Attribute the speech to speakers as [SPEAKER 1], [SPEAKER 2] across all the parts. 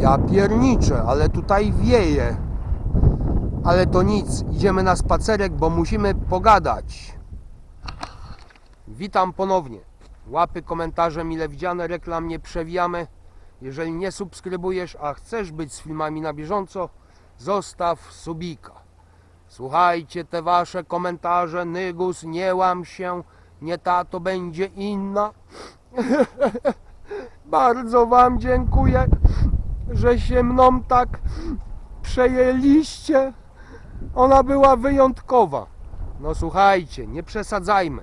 [SPEAKER 1] Ja pierniczę, ale tutaj wieje. Ale to nic, idziemy na spacerek, bo musimy pogadać. Witam ponownie. Łapy, komentarze mile widziane, reklam nie przewijamy. Jeżeli nie subskrybujesz, a chcesz być z filmami na bieżąco, zostaw subika. Słuchajcie te wasze komentarze, Nygus, nie łam się, nie ta to będzie inna. Bardzo wam dziękuję, że się mną tak przejęliście. Ona była wyjątkowa. No słuchajcie, nie przesadzajmy.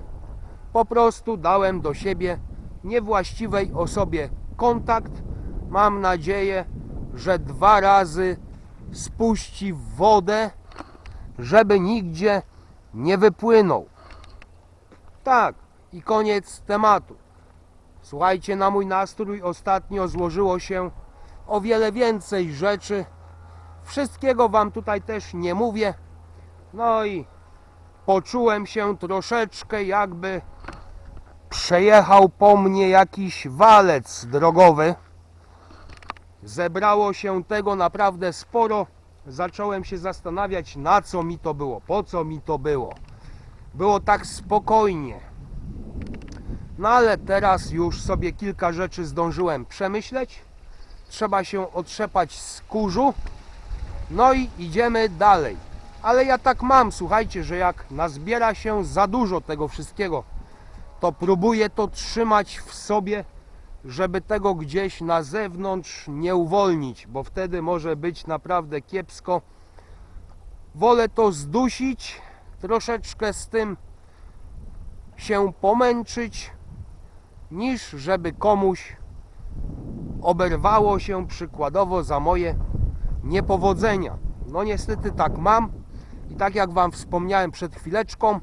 [SPEAKER 1] Po prostu dałem do siebie niewłaściwej osobie kontakt. Mam nadzieję, że dwa razy spuści wodę, żeby nigdzie nie wypłynął. Tak, i koniec tematu. Słuchajcie, na mój nastrój ostatnio złożyło się o wiele więcej rzeczy. Wszystkiego Wam tutaj też nie mówię. No i poczułem się troszeczkę jakby przejechał po mnie jakiś walec drogowy. Zebrało się tego naprawdę sporo. Zacząłem się zastanawiać, na co mi to było, po co mi to było. Było tak spokojnie. No ale teraz już sobie kilka rzeczy zdążyłem przemyśleć. Trzeba się otrzepać z kurzu. No i idziemy dalej. Ale ja tak mam, słuchajcie, że jak nazbiera się za dużo tego wszystkiego, to próbuję to trzymać w sobie, żeby tego gdzieś na zewnątrz nie uwolnić, bo wtedy może być naprawdę kiepsko. Wolę to zdusić, troszeczkę z tym się pomęczyć, niż żeby komuś oberwało się przykładowo za moje niepowodzenia. No niestety tak mam i tak jak Wam wspomniałem przed chwileczką,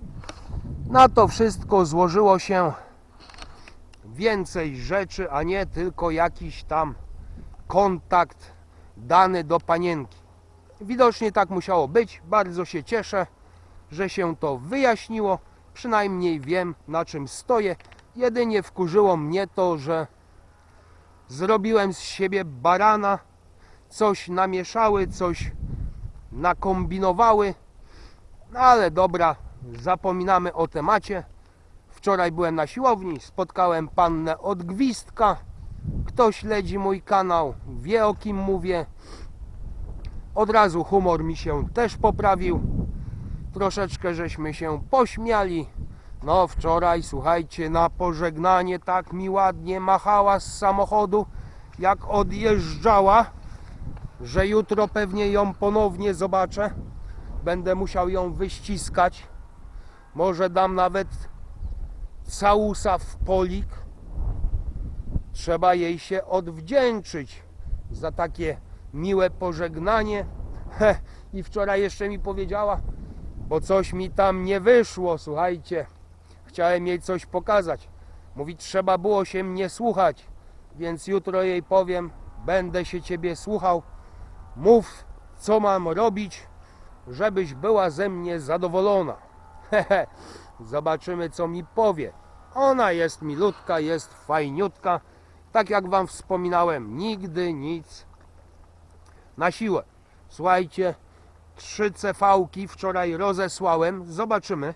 [SPEAKER 1] na to wszystko złożyło się więcej rzeczy, a nie tylko jakiś tam kontakt dany do panienki. Widocznie tak musiało być. Bardzo się cieszę, że się to wyjaśniło. Przynajmniej wiem na czym stoję. Jedynie wkurzyło mnie to, że zrobiłem z siebie barana, coś namieszały, coś nakombinowały. No ale dobra, zapominamy o temacie. Wczoraj byłem na siłowni, spotkałem pannę od gwizdka. Kto śledzi mój kanał, wie o kim mówię. Od razu humor mi się też poprawił. Troszeczkę żeśmy się pośmiali. No wczoraj, słuchajcie, na pożegnanie tak mi ładnie machała z samochodu, jak odjeżdżała, że jutro pewnie ją ponownie zobaczę. Będę musiał ją wyściskać. Może dam nawet całusa w polik. Trzeba jej się odwdzięczyć za takie miłe pożegnanie. Heh, I wczoraj jeszcze mi powiedziała, bo coś mi tam nie wyszło, słuchajcie. Chciałem jej coś pokazać. Mówi, trzeba było się mnie słuchać, więc jutro jej powiem, będę się ciebie słuchał. Mów, co mam robić, żebyś była ze mnie zadowolona. Hehe, zobaczymy, co mi powie. Ona jest milutka, jest fajniutka. Tak jak wam wspominałem, nigdy nic na siłę. Słuchajcie, trzy CV-ki wczoraj rozesłałem. Zobaczymy,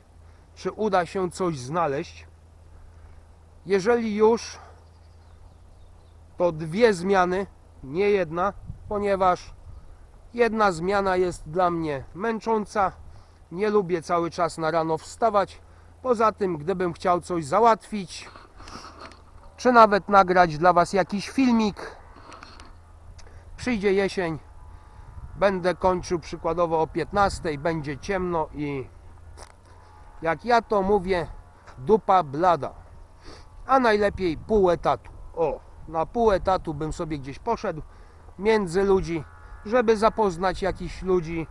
[SPEAKER 1] czy uda się coś znaleźć. Jeżeli już, to dwie zmiany, nie jedna, ponieważ jedna zmiana jest dla mnie męcząca. Nie lubię cały czas na rano wstawać. Poza tym, gdybym chciał coś załatwić, czy nawet nagrać dla Was jakiś filmik, przyjdzie jesień, będę kończył przykładowo o 15, będzie ciemno i jak ja to mówię, dupa blada. A najlepiej pół etatu. O, na pół etatu bym sobie gdzieś poszedł między ludzi, żeby zapoznać jakichś ludzi,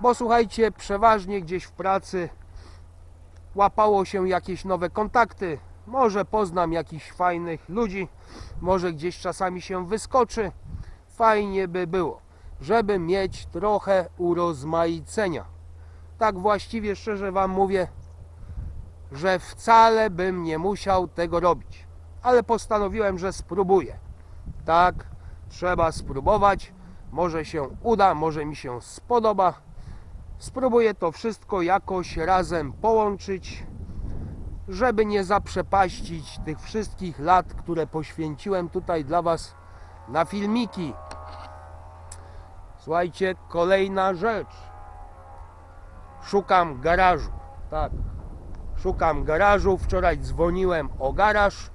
[SPEAKER 1] bo słuchajcie, przeważnie gdzieś w pracy łapało się jakieś nowe kontakty. Może poznam jakichś fajnych ludzi, może gdzieś czasami się wyskoczy. Fajnie by było, żeby mieć trochę urozmaicenia. Tak właściwie szczerze Wam mówię, że wcale bym nie musiał tego robić, ale postanowiłem, że spróbuję. Tak, Trzeba spróbować. Może się uda, może mi się spodoba. Spróbuję to wszystko jakoś razem połączyć, żeby nie zaprzepaścić tych wszystkich lat, które poświęciłem tutaj dla Was na filmiki. Słuchajcie, kolejna rzecz. Szukam garażu. Tak. Szukam garażu. Wczoraj dzwoniłem o garaż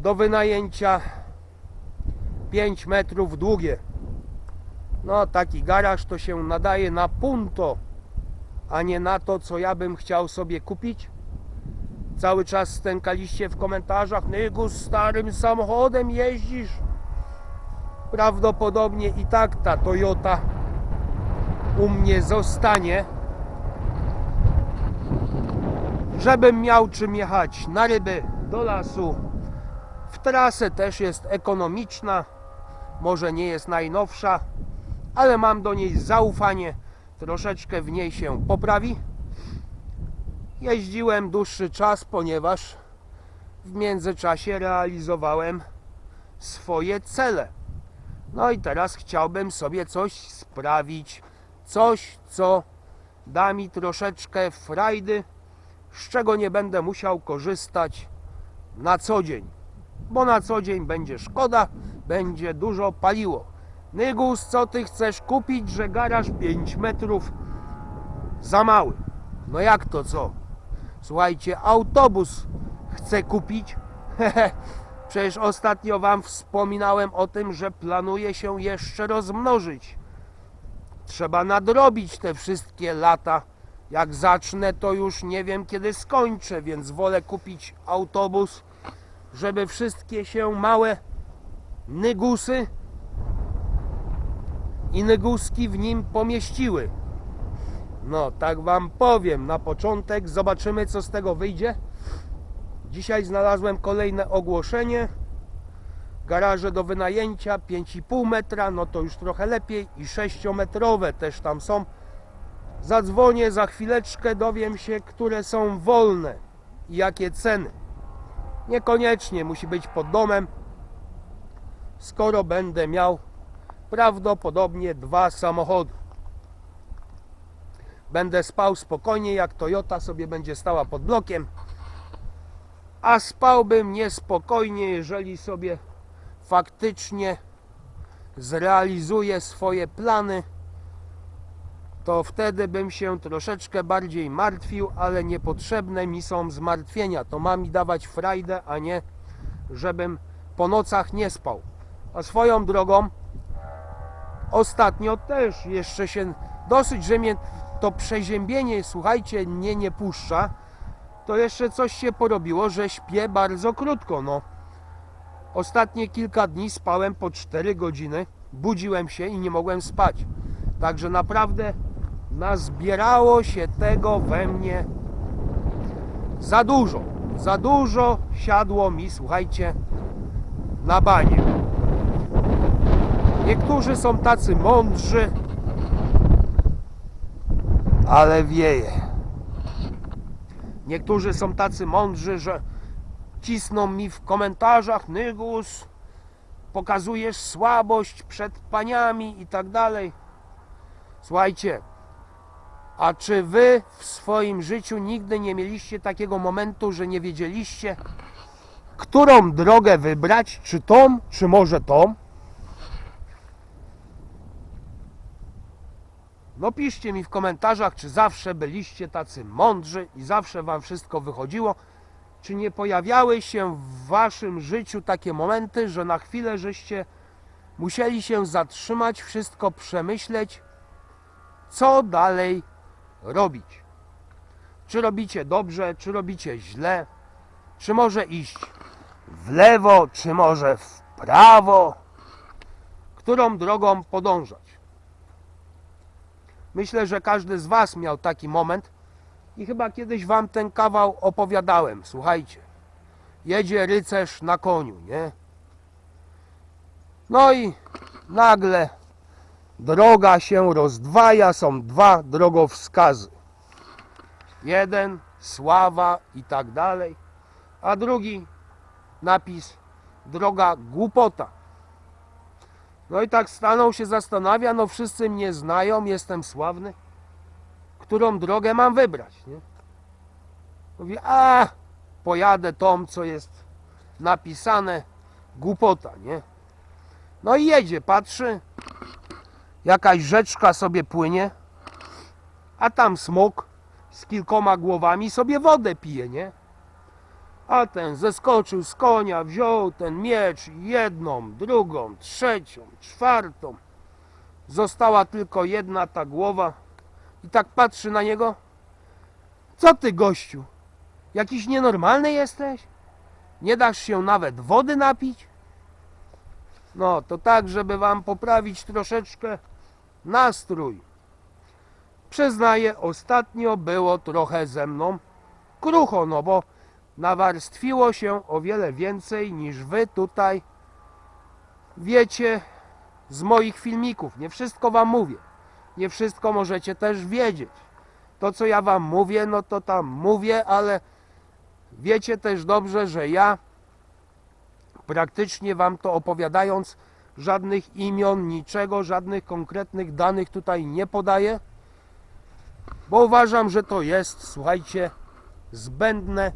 [SPEAKER 1] do wynajęcia 5 metrów długie. No, taki garaż to się nadaje na punto, a nie na to, co ja bym chciał sobie kupić. Cały czas stękaliście w komentarzach, Nygu, starym samochodem jeździsz. Prawdopodobnie i tak ta Toyota u mnie zostanie, żebym miał czym jechać na ryby, do lasu. W trasę też jest ekonomiczna, może nie jest najnowsza, ale mam do niej zaufanie, troszeczkę w niej się poprawi. Jeździłem dłuższy czas, ponieważ w międzyczasie realizowałem swoje cele. No i teraz chciałbym sobie coś sprawić, coś, co da mi troszeczkę frajdy, z czego nie będę musiał korzystać na co dzień. Bo na co dzień będzie szkoda, będzie dużo paliło. Nygus, co ty chcesz kupić, że garaż 5 metrów za mały? No jak to co? Słuchajcie, autobus chcę kupić. Przecież ostatnio wam wspominałem o tym, że planuję się jeszcze rozmnożyć. Trzeba nadrobić te wszystkie lata. Jak zacznę, to już nie wiem kiedy skończę, więc wolę kupić autobus, żeby wszystkie się małe nygusy i nyguski w nim pomieściły. No, tak wam powiem. Na początek zobaczymy, co z tego wyjdzie. Dzisiaj znalazłem kolejne ogłoszenie. Garaże do wynajęcia 5,5 metra, no to już trochę lepiej. I 6-metrowe też tam są. Zadzwonię za chwileczkę, dowiem się, które są wolne i jakie ceny. Niekoniecznie musi być pod domem, skoro będę miał prawdopodobnie dwa samochody. Będę spał spokojnie, jak Toyota sobie będzie stała pod blokiem. A spałbym niespokojnie, jeżeli sobie faktycznie zrealizuję swoje plany, to wtedy bym się troszeczkę bardziej martwił, ale niepotrzebne mi są zmartwienia. To ma mi dawać frajdę, a nie żebym po nocach nie spał. A swoją drogą, ostatnio też jeszcze się dosyć, że mnie to przeziębienie, słuchajcie, nie nie puszcza, to jeszcze coś się porobiło, że śpię bardzo krótko. No. Ostatnie kilka dni spałem po 4 godziny, budziłem się i nie mogłem spać. Także naprawdę nazbierało się tego we mnie za dużo. Za dużo siadło mi, słuchajcie, na banie. Niektórzy są tacy mądrzy, ale wieje. Niektórzy są tacy mądrzy, że cisną mi w komentarzach Nygus, pokazujesz słabość przed paniami i tak dalej. Słuchajcie, a czy wy w swoim życiu nigdy nie mieliście takiego momentu, że nie wiedzieliście, którą drogę wybrać, czy tą, czy może tą? No piszcie mi w komentarzach, czy zawsze byliście tacy mądrzy i zawsze wam wszystko wychodziło. Czy nie pojawiały się w waszym życiu takie momenty, że na chwilę żeście musieli się zatrzymać, wszystko przemyśleć, co dalej robić? Czy robicie dobrze, czy robicie źle? Czy może iść w lewo, czy może w prawo? Którą drogą podążać? Myślę, że każdy z Was miał taki moment i chyba kiedyś Wam ten kawał opowiadałem. Słuchajcie, jedzie rycerz na koniu, nie? No i nagle droga się rozdwaja, są dwa drogowskazy. Jeden, sława i tak dalej, a drugi napis droga głupota. No i tak stanął się, zastanawia, no wszyscy mnie znają, jestem sławny. Którą drogę mam wybrać, nie? Mówi, a pojadę tą, co jest napisane, głupota, nie? No i jedzie, patrzy, jakaś rzeczka sobie płynie, a tam smok z kilkoma głowami sobie wodę pije, nie? A ten zeskoczył z konia, wziął ten miecz, jedną, drugą, trzecią, czwartą. Została tylko jedna ta głowa i tak patrzy na niego. Co ty, gościu? Jakiś nienormalny jesteś? Nie dasz się nawet wody napić? No, to tak, żeby wam poprawić troszeczkę nastrój. Przyznaję, ostatnio było trochę ze mną krucho, no bo nawarstwiło się o wiele więcej niż wy tutaj wiecie z moich filmików. Nie wszystko wam mówię. Nie wszystko możecie też wiedzieć. To, co ja wam mówię, no to tam mówię, ale wiecie też dobrze, że ja praktycznie wam to opowiadając, żadnych imion, niczego, żadnych konkretnych danych tutaj nie podaję, bo uważam, że to jest, słuchajcie, zbędne,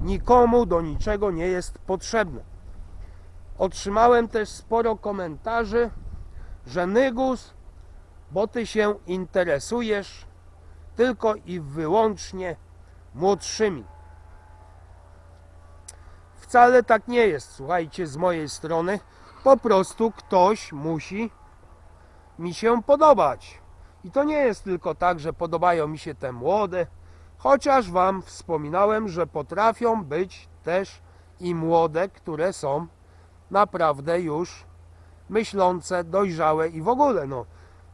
[SPEAKER 1] nikomu do niczego nie jest potrzebne. Otrzymałem też sporo komentarzy, że Nygus, bo ty się interesujesz tylko i wyłącznie młodszymi. Wcale tak nie jest, słuchajcie, z mojej strony. Po prostu ktoś musi mi się podobać. I to nie jest tylko tak, że podobają mi się te młode, chociaż Wam wspominałem, że potrafią być też i młode, które są naprawdę już myślące, dojrzałe i w ogóle. No,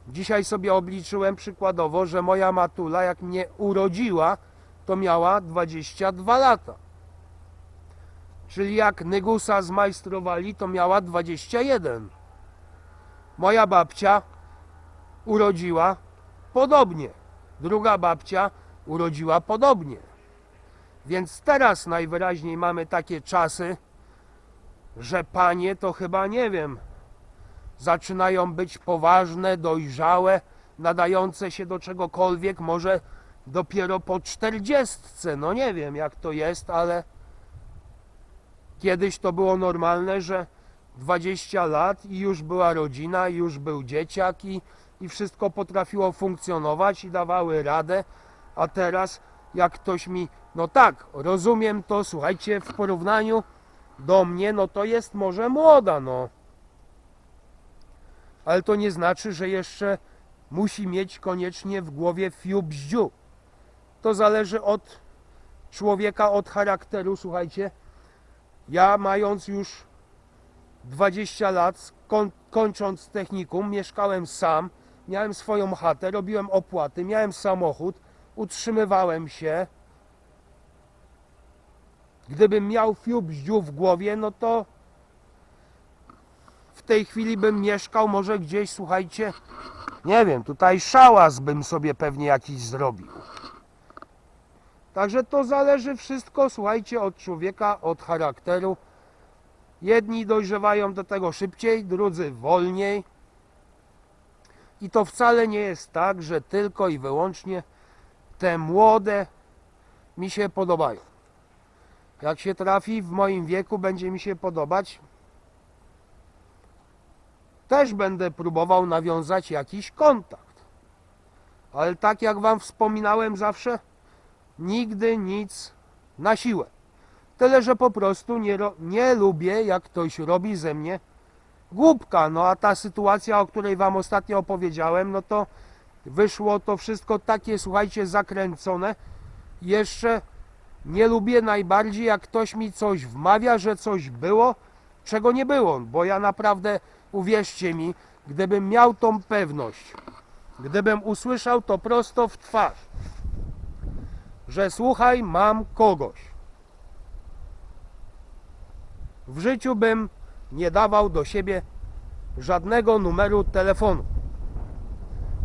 [SPEAKER 1] dzisiaj sobie obliczyłem przykładowo, że moja matula, jak mnie urodziła, to miała 22 lata. Czyli jak Nygusa zmajstrowali, to miała 21. Moja babcia urodziła podobnie. Druga babcia urodziła podobnie. Więc teraz najwyraźniej mamy takie czasy, że panie to chyba nie wiem, zaczynają być poważne, dojrzałe, nadające się do czegokolwiek, może dopiero po czterdziestce. No nie wiem jak to jest, ale kiedyś to było normalne, że 20 lat i już była rodzina, i już był dzieciak i, i wszystko potrafiło funkcjonować i dawały radę, a teraz jak ktoś mi, no tak, rozumiem to, słuchajcie, w porównaniu do mnie, no to jest może młoda, no. Ale to nie znaczy, że jeszcze musi mieć koniecznie w głowie fiu bździu. To zależy od człowieka, od charakteru, słuchajcie. Ja mając już 20 lat, koń, kończąc technikum, mieszkałem sam, miałem swoją chatę, robiłem opłaty, miałem samochód, utrzymywałem się. Gdybym miał fiu bździu w głowie, no to tej chwili bym mieszkał może gdzieś, słuchajcie, nie wiem, tutaj szałas bym sobie pewnie jakiś zrobił. Także to zależy wszystko, słuchajcie, od człowieka, od charakteru. Jedni dojrzewają do tego szybciej, drudzy wolniej. I to wcale nie jest tak, że tylko i wyłącznie te młode mi się podobają. Jak się trafi w moim wieku, będzie mi się podobać. Też będę próbował nawiązać jakiś kontakt. Ale tak jak Wam wspominałem zawsze, nigdy nic na siłę. Tyle, że po prostu nie, nie lubię, jak ktoś robi ze mnie głupka. No a ta sytuacja, o której Wam ostatnio opowiedziałem, no to wyszło to wszystko takie, słuchajcie, zakręcone. Jeszcze nie lubię najbardziej, jak ktoś mi coś wmawia, że coś było, czego nie było. Bo ja naprawdę, uwierzcie mi, gdybym miał tą pewność, gdybym usłyszał to prosto w twarz, że słuchaj, mam kogoś. W życiu bym nie dawał do siebie żadnego numeru telefonu.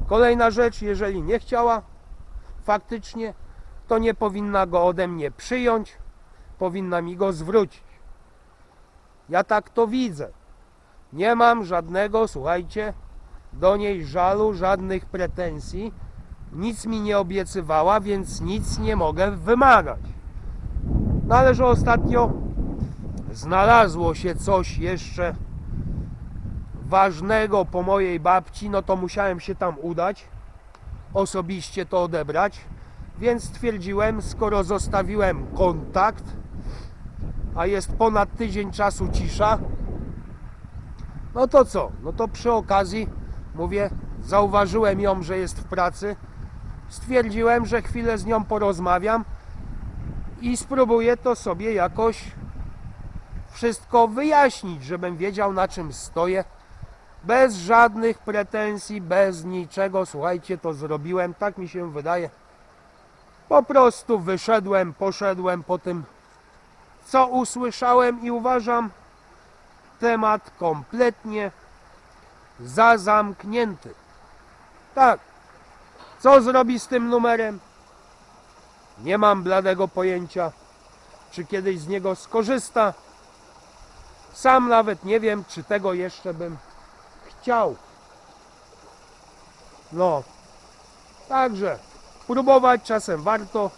[SPEAKER 1] Kolejna rzecz, jeżeli nie chciała faktycznie, to nie powinna go ode mnie przyjąć, powinna mi go zwrócić. Ja tak to widzę. Nie mam żadnego, słuchajcie, do niej żalu, żadnych pretensji. Nic mi nie obiecywała, więc nic nie mogę wymagać. No ale że ostatnio znalazło się coś jeszcze ważnego po mojej babci, no to musiałem się tam udać, osobiście to odebrać, więc stwierdziłem, skoro zostawiłem kontakt, a jest ponad tydzień czasu cisza, no to co? No to przy okazji, mówię, zauważyłem ją, że jest w pracy, stwierdziłem, że chwilę z nią porozmawiam i spróbuję to sobie jakoś wszystko wyjaśnić, żebym wiedział na czym stoję. Bez żadnych pretensji, bez niczego, słuchajcie, to zrobiłem, tak mi się wydaje. Po prostu wyszedłem, poszedłem po tym, co usłyszałem i uważam temat kompletnie za zamknięty. Tak. Co zrobi z tym numerem? Nie mam bladego pojęcia, czy kiedyś z niego skorzysta. Sam nawet nie wiem, czy tego jeszcze bym chciał. No, także próbować czasem warto.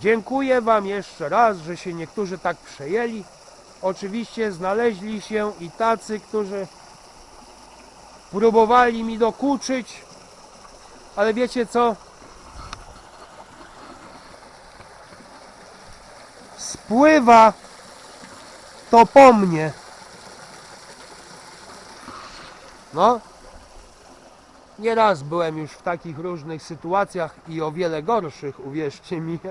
[SPEAKER 1] Dziękuję Wam jeszcze raz, że się niektórzy tak przejęli. Oczywiście znaleźli się i tacy, którzy próbowali mi dokuczyć, ale wiecie co? Spływa to po mnie. No, nieraz byłem już w takich różnych sytuacjach i o wiele gorszych, uwierzcie mi.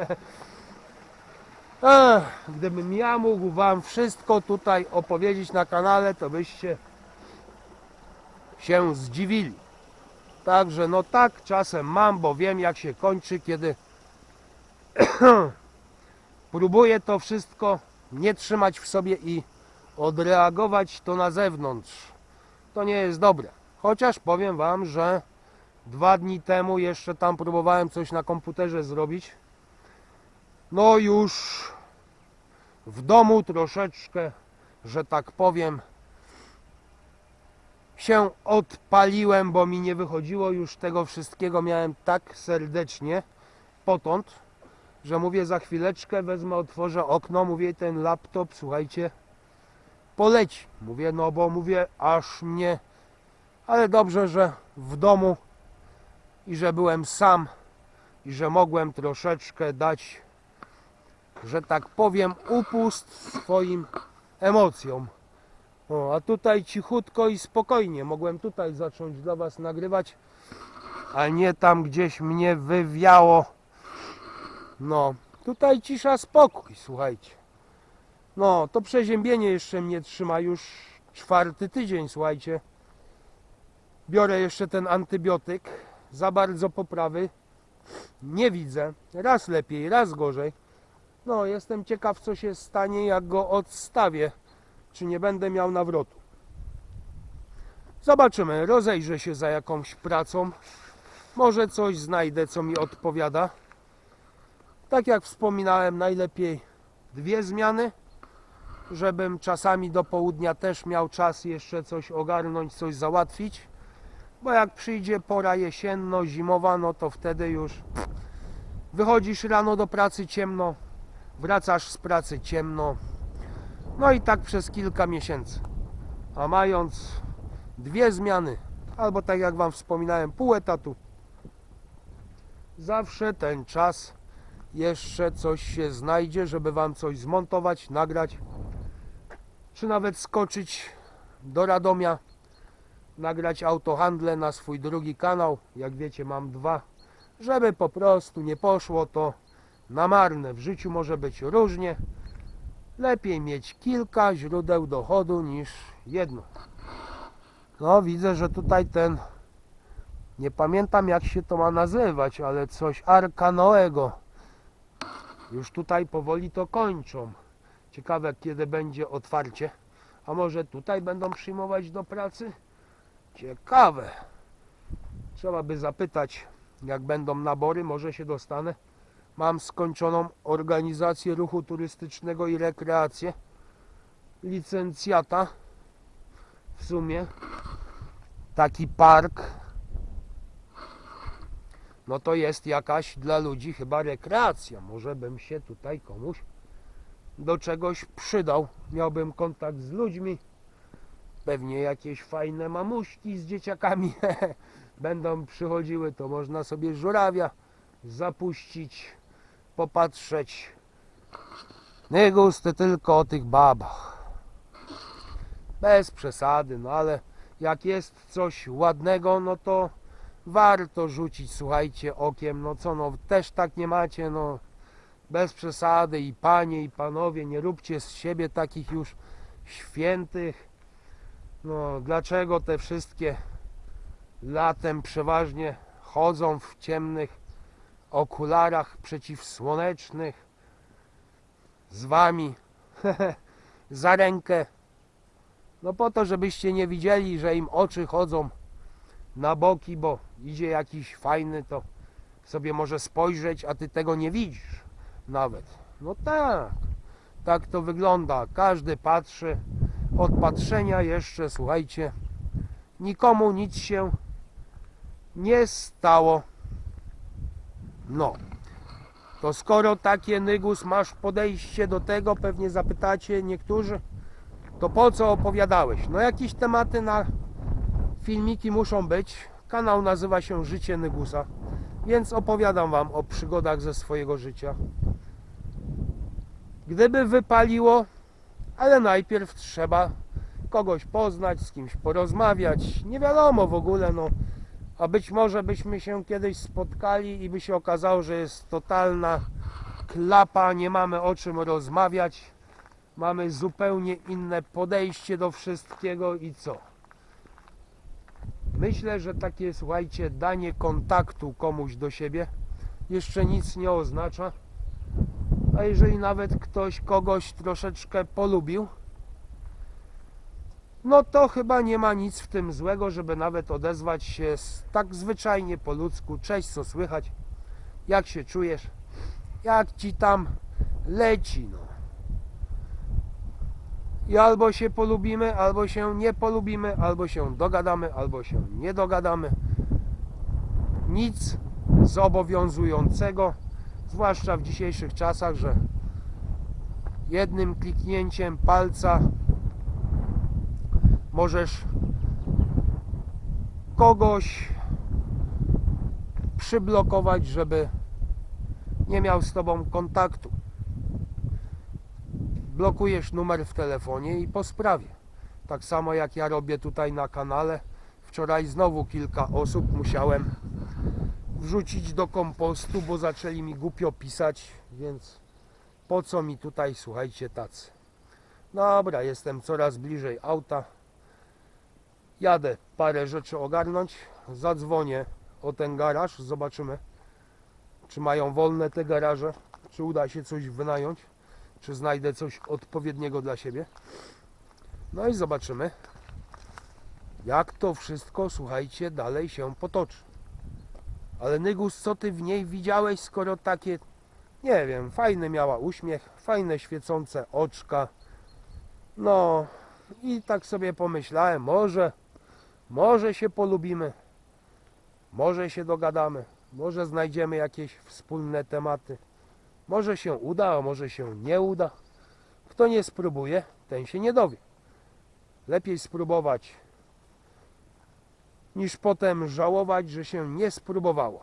[SPEAKER 1] Ech, gdybym ja mógł wam wszystko tutaj opowiedzieć na kanale, to byście się zdziwili. Także no tak czasem mam, bo wiem jak się kończy, kiedy próbuję to wszystko nie trzymać w sobie i odreagować to na zewnątrz. To nie jest dobre. Chociaż powiem wam, że dwa dni temu jeszcze tam próbowałem coś na komputerze zrobić. No już w domu troszeczkę, że tak powiem, się odpaliłem, bo mi nie wychodziło już tego wszystkiego. Miałem tak serdecznie potąd, że mówię za chwileczkę wezmę, otworzę okno, mówię ten laptop, słuchajcie, poleci. Mówię, no bo mówię, aż mnie, ale dobrze, że w domu i że byłem sam i że mogłem troszeczkę dać, że tak powiem, upust swoim emocjom. O, a tutaj cichutko i spokojnie mogłem tutaj zacząć dla Was nagrywać, a nie tam gdzieś mnie wywiało. No, tutaj cisza, spokój, słuchajcie. No, to przeziębienie jeszcze mnie trzyma już czwarty tydzień, słuchajcie. Biorę jeszcze ten antybiotyk, za bardzo poprawy nie widzę. Raz lepiej, raz gorzej. No, jestem ciekaw, co się stanie, jak go odstawię. Czy nie będę miał nawrotu. Zobaczymy, rozejrzę się za jakąś pracą. Może coś znajdę, co mi odpowiada. Tak jak wspominałem, najlepiej dwie zmiany, żebym czasami do południa też miał czas jeszcze coś ogarnąć, coś załatwić. Bo jak przyjdzie pora jesienno-zimowa, no to wtedy już wychodzisz rano do pracy ciemno, wracasz z pracy ciemno. No i tak przez kilka miesięcy. A mając dwie zmiany, albo tak jak Wam wspominałem, pół etatu, zawsze ten czas jeszcze coś się znajdzie, żeby Wam coś zmontować, nagrać, czy nawet skoczyć do Radomia, nagrać autohandle na swój drugi kanał. Jak wiecie, mam dwa, żeby po prostu nie poszło to na marne. W życiu może być różnie. Lepiej mieć kilka źródeł dochodu niż jedno. No, widzę, że tutaj ten. Nie pamiętam jak się to ma nazywać, ale coś Arka Noego. Już tutaj powoli to kończą. Ciekawe kiedy będzie otwarcie. A może tutaj będą przyjmować do pracy? Ciekawe. Trzeba by zapytać, jak będą nabory, może się dostanę. Mam skończoną organizację ruchu turystycznego i rekreację. Licencjata. sumie taki park no to jest jakaś dla ludzi chyba rekreacja. Może bym się tutaj komuś do czegoś przydał. Miałbym kontakt z ludźmi. Pewnie jakieś fajne mamuśki z dzieciakami będą przychodziły, to można sobie żurawia zapuścić, popatrzeć. Nie gusty tylko o tych babach. Bez przesady, no ale jak jest coś ładnego, no to warto rzucić, słuchajcie, okiem. No co, no też tak nie macie, no bez przesady i panie i panowie, nie róbcie z siebie takich już świętych. No dlaczego te wszystkie latem przeważnie chodzą w ciemnych okularach przeciwsłonecznych z wami za rękę. No po to, żebyście nie widzieli, że im oczy chodzą na boki, bo idzie jakiś fajny, to sobie może spojrzeć, a ty tego nie widzisz nawet. No tak, tak to wygląda. Każdy patrzy. Od patrzenia jeszcze, słuchajcie, nikomu nic się nie stało. No, to skoro takie nygus masz podejście do tego, pewnie zapytacie niektórzy, to po co opowiadałeś? No jakieś tematy na filmiki muszą być. Kanał nazywa się Życie Nygusa, więc opowiadam Wam o przygodach ze swojego życia. Gdyby wypaliło, ale najpierw trzeba kogoś poznać, z kimś porozmawiać. Nie wiadomo w ogóle, no. A być może byśmy się kiedyś spotkali i by się okazało, że jest totalna klapa, nie mamy o czym rozmawiać. Mamy zupełnie inne podejście do wszystkiego i co? Myślę, że takie, słuchajcie, danie kontaktu komuś do siebie jeszcze nic nie oznacza. A jeżeli nawet ktoś kogoś troszeczkę polubił, no to chyba nie ma nic w tym złego, żeby nawet odezwać się tak zwyczajnie po ludzku. Cześć, co słychać? Jak się czujesz? Jak ci tam leci, no. I albo się polubimy, albo się nie polubimy, albo się dogadamy, albo się nie dogadamy. Nic zobowiązującego, zwłaszcza w dzisiejszych czasach, że jednym kliknięciem palca możesz kogoś przyblokować, żeby nie miał z tobą kontaktu. Blokujesz numer w telefonie i po sprawie. Tak samo jak ja robię tutaj na kanale. Wczoraj znowu kilka osób musiałem wrzucić do kompostu, bo zaczęli mi głupio pisać, więc po co mi tutaj, słuchajcie, tacy. Dobra, jestem coraz bliżej auta. Jadę parę rzeczy ogarnąć. Zadzwonię o ten garaż. Zobaczymy, czy mają wolne te garaże, czy uda się coś wynająć, czy znajdę coś odpowiedniego dla siebie. No i zobaczymy, jak to wszystko, słuchajcie, dalej się potoczy. Ale Nygus, co ty w niej widziałeś, skoro takie, nie wiem, fajny miała uśmiech, fajne świecące oczka. No i tak sobie pomyślałem, może, może się polubimy, może się dogadamy, może znajdziemy jakieś wspólne tematy. Może się uda, a może się nie uda. Kto nie spróbuje, ten się nie dowie. Lepiej spróbować niż potem żałować, że się nie spróbowało.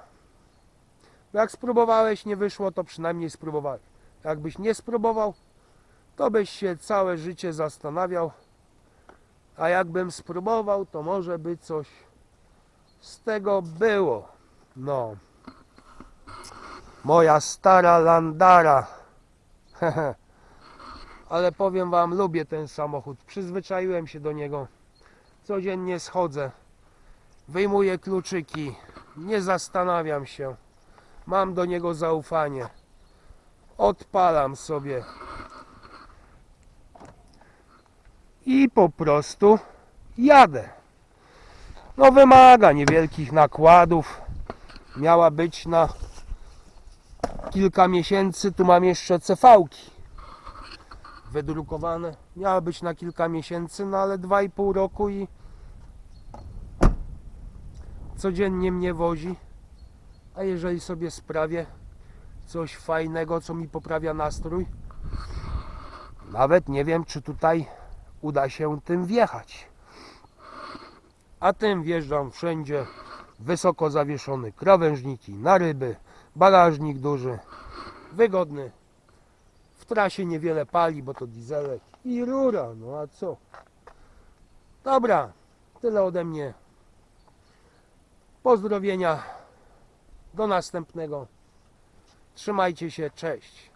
[SPEAKER 1] Bo Jak spróbowałeś, nie wyszło, to przynajmniej spróbowałeś. Jakbyś nie spróbował, to byś się całe życie zastanawiał. A jakbym spróbował, to może by coś z tego było. No. Moja stara Landara. Ale powiem wam, lubię ten samochód. Przyzwyczaiłem się do niego. Codziennie schodzę. Wyjmuję kluczyki. Nie zastanawiam się. Mam do niego zaufanie. Odpalam sobie. I po prostu jadę. No wymaga niewielkich nakładów. Miała być na kilka miesięcy. Tu mam jeszcze cefałki. wydrukowane. Miała być na kilka miesięcy, no ale 2,5 roku i codziennie mnie wozi. A jeżeli sobie sprawię coś fajnego, co mi poprawia nastrój, nawet nie wiem, czy tutaj uda się tym wjechać. A tym wjeżdżam wszędzie. Wysoko zawieszony krawężniki na ryby, bagażnik duży, wygodny. W trasie niewiele pali, bo to dieselek i rura, no a co? Dobra, tyle ode mnie. Pozdrowienia. Do następnego. Trzymajcie się, cześć.